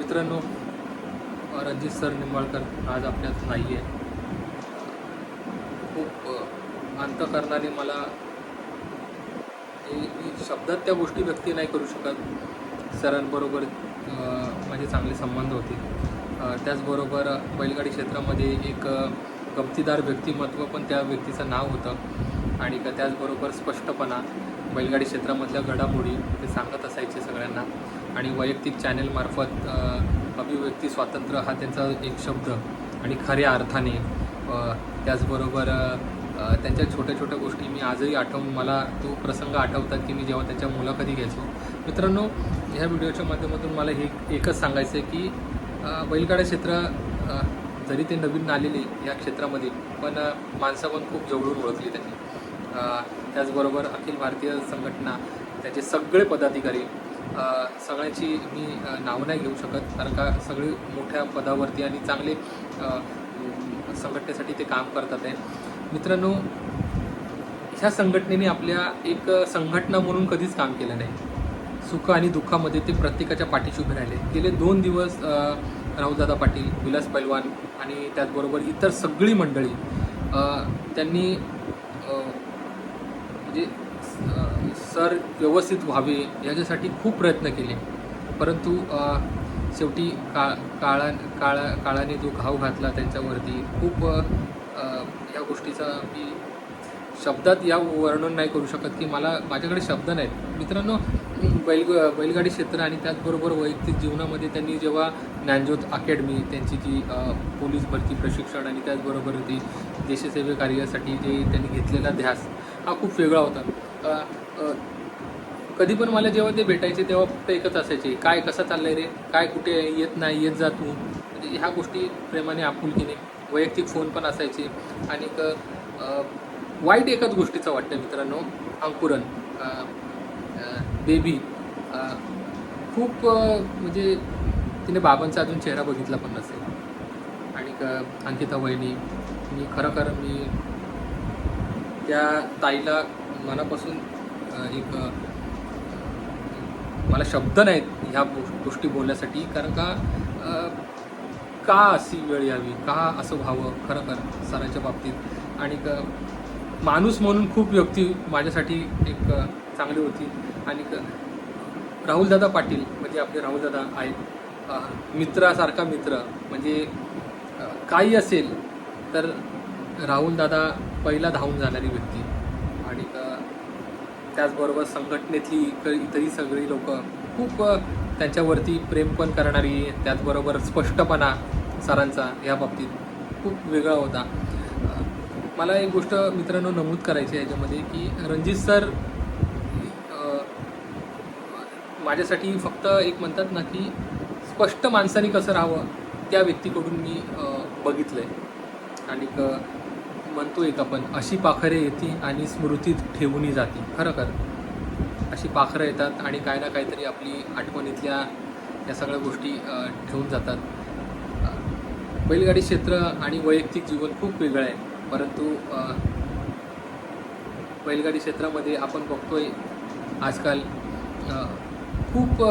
मित्रांनो रणजित सर निंबाळकर आज आपल्यात नाही आहे खूप अंतकरणाने मला हे- मी शब्दात त्या गोष्टी व्यक्ती नाही करू शकत. सरांबरोबर माझे चांगले संबंध होते. त्याचबरोबर बैलगाडी क्षेत्रामध्ये एक गमतीदार व्यक्तिमत्व पण त्या व्यक्तीचं नाव होतं. आणि त्याचबरोबर स्पष्टपणा बैलगाडी क्षेत्रामधल्या घडामोडी ते सांगत असायचे सगळ्यांना. आणि वैयक्तिक चॅनेलमार्फत अभिव्यक्ती स्वातंत्र्य हा त्यांचा एक शब्द आणि खऱ्या अर्थाने. त्याचबरोबर त्यांच्या छोट्या छोट्या गोष्टी मी आजही आठवून मला तो प्रसंग आठवतात की मी जेव्हा त्यांच्या मुलाखती घ्यायचो. मित्रांनो ह्या व्हिडिओच्या माध्यमातून मला हे एकच सांगायचं आहे की बैलगाड्या बैलगाडा क्षेत्र जरी ते नवीन आलेले या क्षेत्रामध्ये पण माणसं पण खूप जवळून ओळखली त्यांनी. त्याचबरोबर अखिल भारतीय संघटना त्याचे सगळे पदाधिकारी सगळ्याची मी नावं नाही घेऊ शकत. कारण का सगळे मोठ्या पदावरती आणि चांगले संघटनेसाठी ते काम करतात आहे. मित्रांनो ह्या संघटनेने आपल्या एक संघटना म्हणून कधीच काम केलं नाही. सुख आणि दुःखामध्ये ते प्रत्येकाच्या पाठीशी उभे राहिले. गेले दोन दिवस राहुलदादा पाटील विलास पैलवान आणि त्याचबरोबर इतर सगळी मंडळी त्यांनी म्हणजे सर व्यवस्थित व्हावे याच्यासाठी खूप प्रयत्न केले. परंतु शेवटी का काळा काळा काळाने जो घाव घातला त्यांच्यावरती खूप या गोष्टीचा मी शब्दात या वर्णन नाही करू शकत की मला माझ्याकडे शब्द नाहीत. मित्रांनो बैल बैलगाडी क्षेत्र आणि त्याचबरोबर वैयक्तिक जीवनामध्ये त्यांनी जेव्हा ज्ञानज्योत अकॅडमी त्यांची जी पोलीस भरती प्रशिक्षण आणि त्याचबरोबर ती देशसेवे कार्यासाठी जे त्यांनी घेतलेला ध्यास हा खूप वेगळा होता. कधी पण मला जेव्हा ते भेटायचे तेव्हा फक्त एकच असायचे काय कसं चाललंय रे? काय कुठे येत नाही येत जा तू? म्हणजे ह्या गोष्टी प्रेमाने आपुलकीने वैयक्तिक फोन पण असायचे. आणि वाईट एकाच गोष्टीचं वाटतं मित्रांनो अंकुरण. बेबी खूप म्हणजे तिने बाबांचा अजून चेहरा बघितला पण नसेल. आणि अंकिता वहिनी. मी खरं खरं मी त्या ताईला मनापासून एक मला शब्द नाहीत ह्या गो- गोष्टी बोलण्यासाठी. कारण का का अशी वेळ यावी? का असं व्हावं? खरं खरं सरांच्या बाबतीत. आणि माणूस म्हणून खूप व्यक्ती माझ्यासाठी एक चांगली होती. आणि क राहुलदादा पाटील म्हणजे आपले राहुलदादा आहेत. मित्रासारखा मित्र. म्हणजे काही असेल तर राहुलदादा पहिला धावून जाणारी व्यक्ती. आणि त्याचबरोबर संघटनेतली इतर इतरही सगळी लोक खूप त्यांच्यावरती प्रेम पण करणारी त्याचबरोबर स्पष्टपणा सरांचा ह्या बाबतीत खूप वेगळा होता. मला एक गोष्ट मित्रांनो नमूद करायची आहे याच्यामध्ये की रणजित सर माझ्यासाठी फक्त एक म्हणतात ना की स्पष्ट माणसाने कसं राहावं त्या व्यक्तीकडून मी बघितलं आहे आणि म्हणतो एक आपण अशी पाखरे येते आणि स्मृतीत ठेवूनही जाते. खरं खरं अशी पाखरं येतात आणि काय ना काहीतरी आपली आठवणीतल्या या सगळ्या गोष्टी ठेवून जातात. बैलगाडी क्षेत्र आणि वैयक्तिक जीवन खूप वेगळं आहे. परंतु बैलगाडी क्षेत्रामध्ये आपण बघतोय आजकाल खूप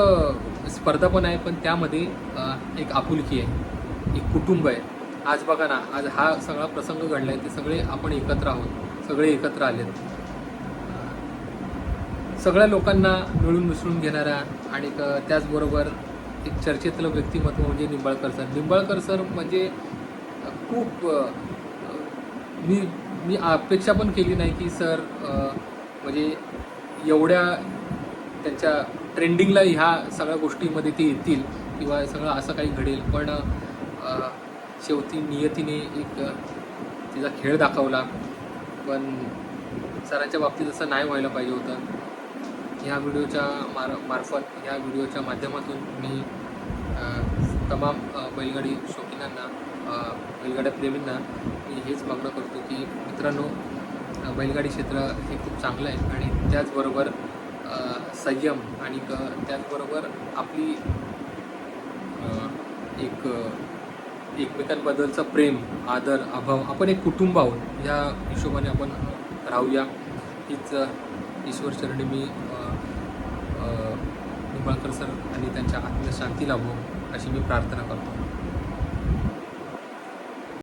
स्पर्धा पण आहे पण त्यामध्ये एक आपुलकी आहे. एक कुटुंब आहे. आज बघा ना आज हा सगळा प्रसंग घडला आहे ते सगळे आपण एकत्र आहोत. सगळे एकत्र आलेत. सगळ्या लोकांना मिळून मिसळून घेणारा आणि त्याचबरोबर एक चर्चेतलं व्यक्तिमत्व म्हणजे निंबाळकर सर. निंबाळकर सर म्हणजे खूप मी मी अपेक्षा पण केली नाही की सर म्हणजे एवढ्या त्यांच्या ट्रेंडिंगला ह्या सगळ्या गोष्टीमध्ये ते येतील किंवा सगळं असं काही घडेल. पण शेवटी नियतीने एक तिचा खेळ दाखवला. पण सरांच्या बाबतीत असं नाही व्हायला पाहिजे होतं. ह्या व्हिडिओच्या मार मार्फत ह्या व्हिडिओच्या माध्यमातून मी तमाम बैलगाडी शौकीनांना बैलगाड्या प्रेमींना मी हेच मागणं करतो की मित्रांनो बैलगाडी क्षेत्र हे खूप चांगलं आहे आणि त्याचबरोबर संयम आणि क त्याचबरोबर आपली एक एकमेकांबद्दलचं प्रेम आदर अभाव आपण एक कुटुंब आहोत. या हिशोबाने आपण राहूया. हीच अ, ईश्वरचरणी मी निंबाळकर सर आणि त्यांच्या आत्मशांती लाभो अशी मी प्रार्थना करतो.